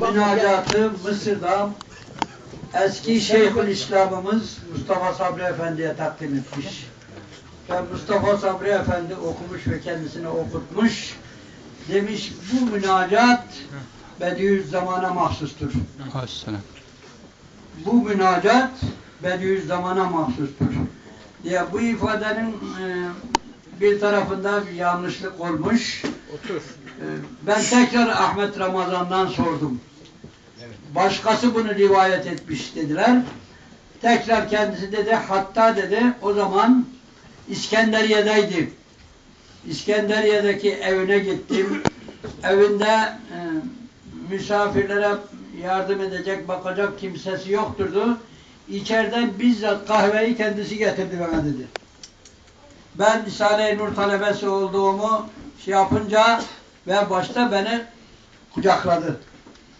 Münacatı Mısır'da eski Şeyhül İslam'ımız Mustafa Sabri Efendi'ye takdim etmiş. Ve Mustafa Sabri Efendi okumuş ve kendisine okutmuş. Demiş bu münacat Bediüzzaman'a mahsustur. Aleyhisselam. Bu münacat Bediüzzaman'a mahsustur. Diye bu ifadenin e, bir tarafında bir yanlışlık olmuş. Otur. Ben tekrar Ahmet Ramazan'dan sordum. Başkası bunu rivayet etmiş dediler. Tekrar kendisi dedi hatta dedi o zaman İskenderiye'deydi. İskenderiye'deki evine gittim. Evinde e, misafirlere yardım edecek, bakacak kimsesi yokturdu. İçeriden bizzat kahveyi kendisi getirdi bana dedi. Ben Risale-i Nur talebesi olduğumu şey yapınca ve başta beni kucakladı.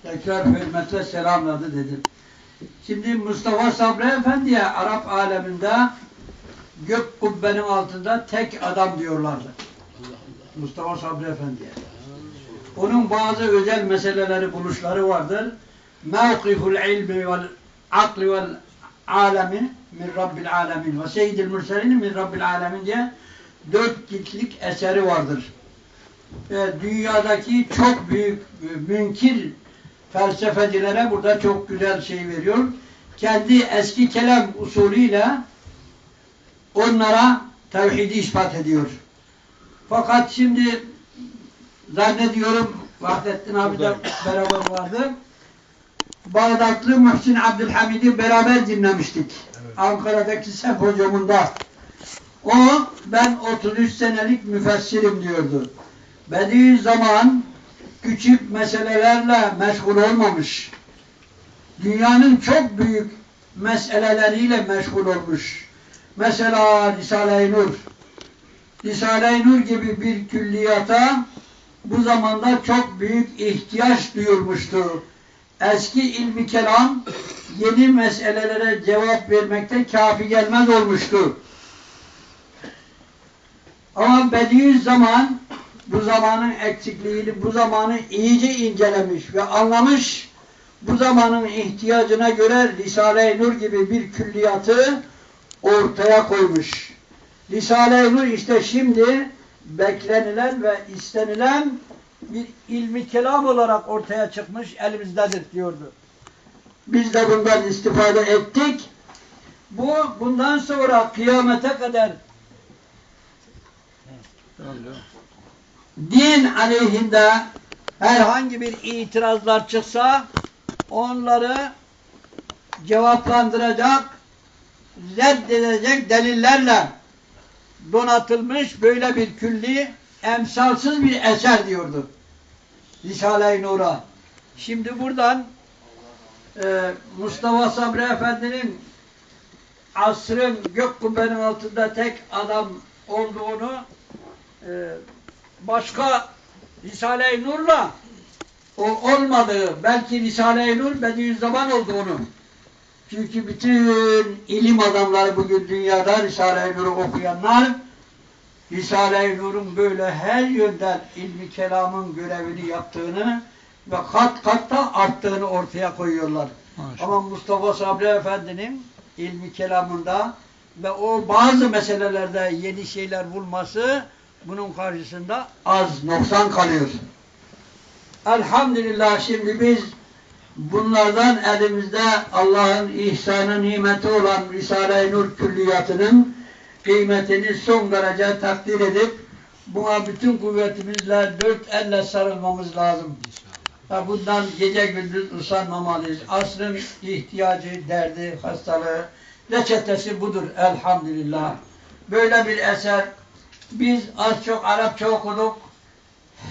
Tekrar hürmetle selamladı dedi. Şimdi Mustafa Sabri Efendi'ye Arap aleminde gök kubbenin altında tek adam diyorlardı. Mustafa Sabri Efendi'ye. Onun bazı özel meseleleri, buluşları vardır. Mevkiful ilmi vel akli vel alemi min Rabbil alemin ve seyyidil mürselin min Rabbil alemin diye dört ciltlik eseri vardır. Dünyadaki çok büyük e, münkir felsefecilere burada çok güzel şey veriyor. Kendi eski kelam usulüyle onlara tevhidi ispat ediyor. Fakat şimdi zannediyorum Vahdettin abi de beraber vardı. Bağdatlı Muhsin Abdülhamid'i beraber dinlemiştik. Ankara'daki sempozyumunda. O ben 33 senelik müfessirim diyordu. Bediüzzaman küçük meselelerle meşgul olmamış. Dünyanın çok büyük meseleleriyle meşgul olmuş. Mesela Risale-i Nur. Risale-i Nur gibi bir külliyata bu zamanda çok büyük ihtiyaç duyulmuştu. Eski ilmi kelam yeni meselelere cevap vermekte kafi gelmez olmuştu. Ama Bediüzzaman bu zamanın eksikliğini, bu zamanı iyice incelemiş ve anlamış. Bu zamanın ihtiyacına göre Risale-i Nur gibi bir külliyatı ortaya koymuş. Risale-i Nur işte şimdi beklenilen ve istenilen bir ilmi kelam olarak ortaya çıkmış elimizdedir diyordu. Biz de bundan istifade ettik. Bu bundan sonra kıyamete kadar din aleyhinde herhangi bir itirazlar çıksa onları cevaplandıracak, reddedecek delillerle donatılmış böyle bir külli emsalsız bir eser diyordu. Risale-i Nur'a. Şimdi buradan e, Mustafa Sabri Efendi'nin asrın gök kubbenin altında tek adam olduğunu e, başka Risale-i Nur'la o olmadığı, belki Risale-i Nur Bediüzzaman olduğunu. Çünkü bütün ilim adamları bugün dünyada Risale-i Nur'u okuyanlar Risale-i Nur'un böyle her yönden ilmi kelamın görevini yaptığını ve kat kat da arttığını ortaya koyuyorlar. Maşallah. Ama Mustafa Sabri Efendi'nin ilmi kelamında ve o bazı meselelerde yeni şeyler bulması bunun karşısında az, noksan kalıyor. Elhamdülillah şimdi biz bunlardan elimizde Allah'ın ihsanı nimeti olan Risale-i Nur külliyatının kıymetini son derece takdir edip buna bütün kuvvetimizle dört elle sarılmamız lazım. Ha, bundan gece gündüz usanmamalıyız. Asrın ihtiyacı, derdi, hastalığı, reçetesi budur elhamdülillah. Böyle bir eser biz az çok Arapça okuduk.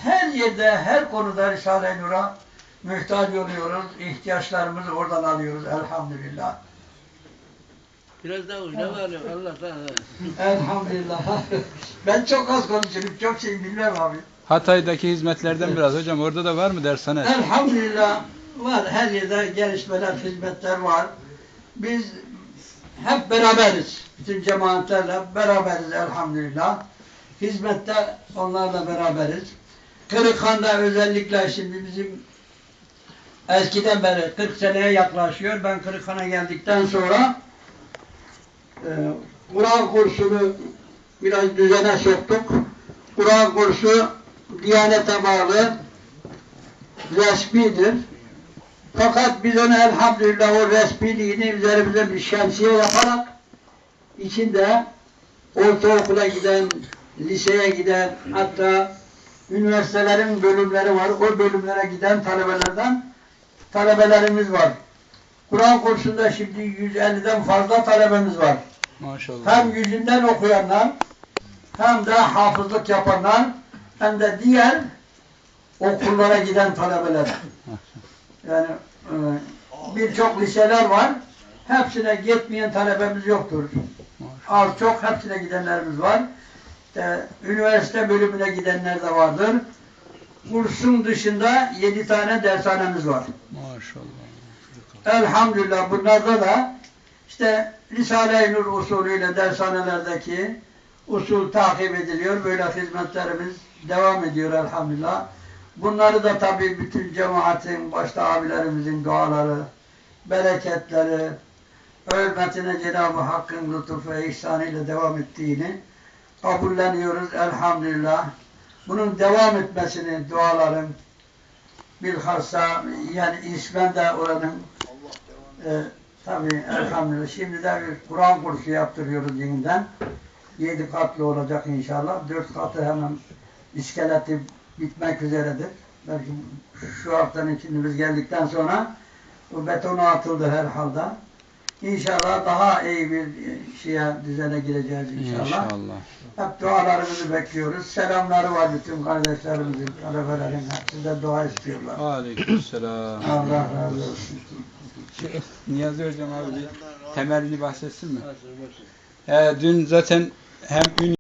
Her yerde, her konuda Risale-i Nur'a mühtaç oluyoruz. İhtiyaçlarımızı oradan alıyoruz elhamdülillah. Biraz daha uç. Ne var ya? Allah sana. Elhamdülillah. ben çok az konuşurum, çok şey bilmem abi. Hatay'daki hizmetlerden biraz hocam orada da var mı dershane? Elhamdülillah var. Her yerde gelişmeler, hizmetler var. Biz hep beraberiz. Bütün cemaatlerle beraberiz elhamdülillah. Hizmette onlarla beraberiz. Kırıkhan'da özellikle şimdi bizim eskiden beri 40 seneye yaklaşıyor. Ben Kırıkhan'a geldikten sonra e, Kur'an kursunu biraz düzene soktuk. Kur'an kursu Diyanete bağlı resmidir. Fakat biz onu elhamdülillah o resmiliğini üzerimize bir şemsiye yaparak içinde ortaokula giden, liseye giden hatta üniversitelerin bölümleri var. O bölümlere giden talebelerden talebelerimiz var. Kur'an kursunda şimdi 150'den fazla talebemiz var. Maşallah. Hem yüzünden okuyanlar hem de hafızlık yapanlar hem de diğer okullara giden talebeler. Yani e, birçok liseler var. Hepsine gitmeyen talebemiz yoktur. Az çok hepsine gidenlerimiz var. İşte, üniversite bölümüne gidenler de vardır. Kursun dışında yedi tane dershanemiz var. Maşallah. Elhamdülillah bunlarda da işte Risale-i Nur usulüyle dershanelerdeki usul takip ediliyor. Böyle hizmetlerimiz devam ediyor elhamdülillah. Bunları da tabii bütün cemaatin, başta abilerimizin duaları, bereketleri, hürmetine Cenab-ı Hakk'ın lütuf ve ihsanıyla devam ettiğini kabulleniyoruz elhamdülillah. Bunun devam etmesini dualarım bilhassa yani ismen de oranın e, tabii elhamdülillah şimdi de bir Kur'an kursu yaptırıyoruz yeniden. Yedi katlı olacak inşallah. Dört katı hemen iskeleti bitmek üzeredir. Belki şu haftanın içinde biz geldikten sonra o betonu atıldı herhalde. İnşallah daha iyi bir şeye düzene gireceğiz inşallah. İnşallah. Hep dualarımızı bekliyoruz. Selamları var bütün kardeşlerimizin, talebelerin. De dua istiyorlar. Aleykümselam. Allah razı olsun. Niyazi Hocam abi bir temelini bahsetsin mi? Ee, dün zaten hem ün